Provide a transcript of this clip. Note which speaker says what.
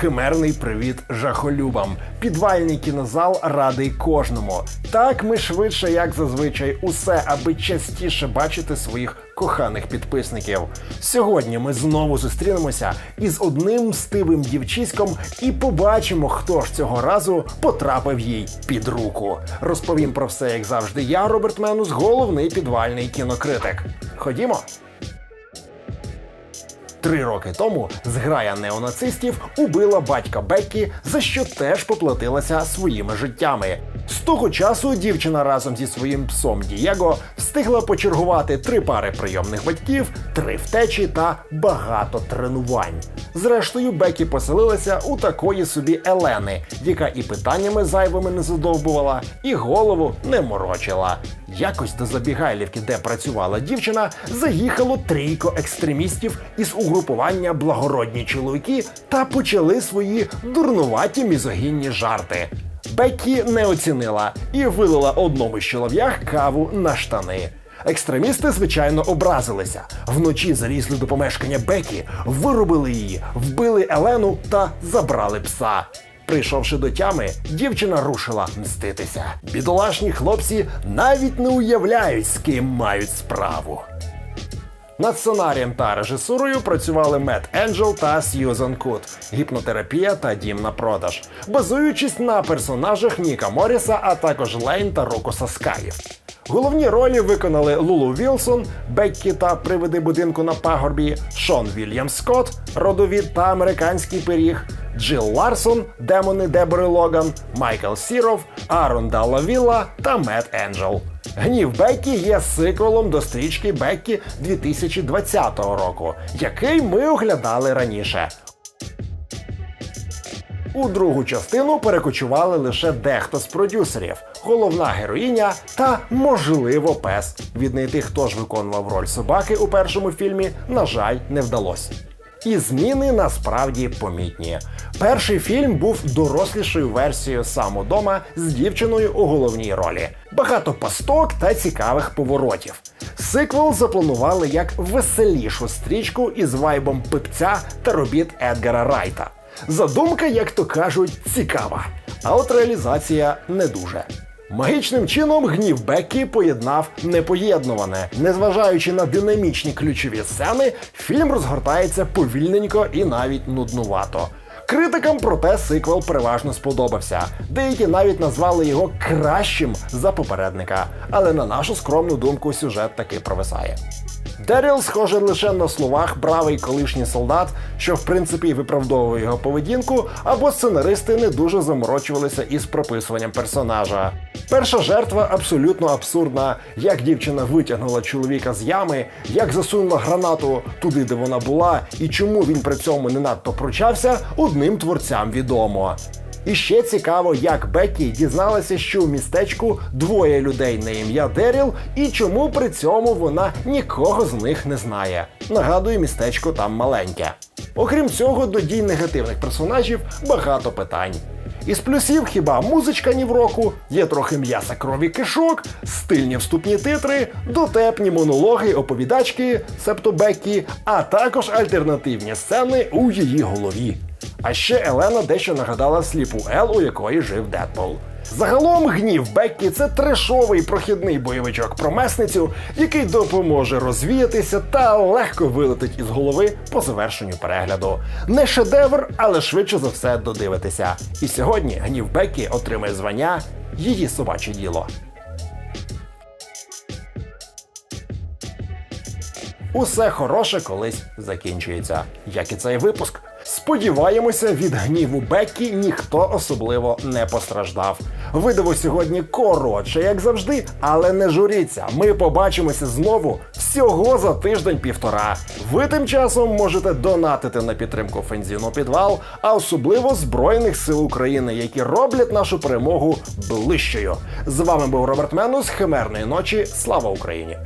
Speaker 1: Химерний привіт жахолюбам. Підвальний кінозал радий кожному. Так ми швидше, як зазвичай, усе, аби частіше бачити своїх коханих підписників. Сьогодні ми знову зустрінемося із одним мстивим дівчиськом і побачимо, хто ж цього разу потрапив їй під руку. Розповім про все, як завжди. Я, Роберт Менус, головний підвальний кінокритик. Ходімо. Три роки тому зграя неонацистів убила батька Беккі, за що теж поплатилася своїми життями. З того часу дівчина разом зі своїм псом Дієго встигла почергувати три пари прийомних батьків, три втечі та багато тренувань. Зрештою, Бекі поселилася у такої собі Елени, яка і питаннями зайвими не задовбувала, і голову не морочила. Якось до забігайлівки, де працювала дівчина, заїхало трійко екстремістів із угрупування благородні чоловіки та почали свої дурнуваті мізогінні жарти. Беккі не оцінила і вилила одному з чолов'ях каву на штани. Екстремісти, звичайно, образилися. Вночі залізли до помешкання Бекі, вирубили її, вбили Елену та забрали пса. Прийшовши до тями, дівчина рушила мститися. Бідолашні хлопці навіть не уявляють, з ким мають справу. Над сценарієм та режисурою працювали Мет Енджел та Сьюзан Кут, гіпнотерапія та дім на продаж, базуючись на персонажах Ніка Моріса, а також Лейн та Рокоса Скаїв. Головні ролі виконали Лулу Вілсон, Беккі та привиди будинку на пагорбі, Шон Вільям Скотт, родовід та американський пиріг, Джил Ларсон, демони Дебори Логан, Майкл Сіров, Арон Далла Вілла та Мет Енджел. Гнів Беккі є сиквелом до стрічки Беккі 2020 року, який ми оглядали раніше. У другу частину перекочували лише дехто з продюсерів, головна героїня та, можливо, пес. Віднайти, хто ж виконував роль собаки у першому фільмі, на жаль, не вдалося. І зміни насправді помітні. Перший фільм був дорослішою версією самодома з дівчиною у головній ролі. Багато пасток та цікавих поворотів. Сиквел запланували як веселішу стрічку із вайбом пипця та робіт Едгара Райта. Задумка, як то кажуть, цікава, а от реалізація не дуже. Магічним чином гнів Беккі поєднав непоєднуване. Незважаючи на динамічні ключові сцени, фільм розгортається повільненько і навіть нуднувато. Критикам проте сиквел переважно сподобався. Деякі навіть назвали його кращим за попередника, але на нашу скромну думку сюжет таки провисає. Деріл, схоже, лише на словах бравий колишній солдат, що в принципі виправдовує його поведінку, або сценаристи не дуже заморочувалися із прописуванням персонажа. Перша жертва абсолютно абсурдна, як дівчина витягнула чоловіка з ями, як засунула гранату туди, де вона була, і чому він при цьому не надто пручався, одним творцям відомо. І ще цікаво, як Беккі дізналася, що в містечку двоє людей на ім'я Деріл, і чому при цьому вона нікого з них не знає. Нагадую, містечко там маленьке. Окрім цього, до дій негативних персонажів багато питань. Із плюсів хіба музичка ні в року, є трохи м'яса крові кишок, стильні вступні титри, дотепні монологи, оповідачки, себто Беккі, а також альтернативні сцени у її голові. А ще Елена дещо нагадала сліпу Ел, у якої жив Дедпул. Загалом гнів Беккі це трешовий прохідний бойовичок про месницю, який допоможе розвіятися та легко вилетить із голови по завершенню перегляду. Не шедевр, але швидше за все додивитися. І сьогодні гнів Беккі отримає звання її собаче діло. Усе хороше колись закінчується, як і цей випуск. Сподіваємося, від гніву Беккі ніхто особливо не постраждав. Видиво сьогодні коротше, як завжди, але не журіться. Ми побачимося знову всього за тиждень-півтора. Ви тим часом можете донатити на підтримку Фензіну підвал, а особливо Збройних сил України, які роблять нашу перемогу ближчою. З вами був Роберт Менус. Химерної ночі. Слава Україні!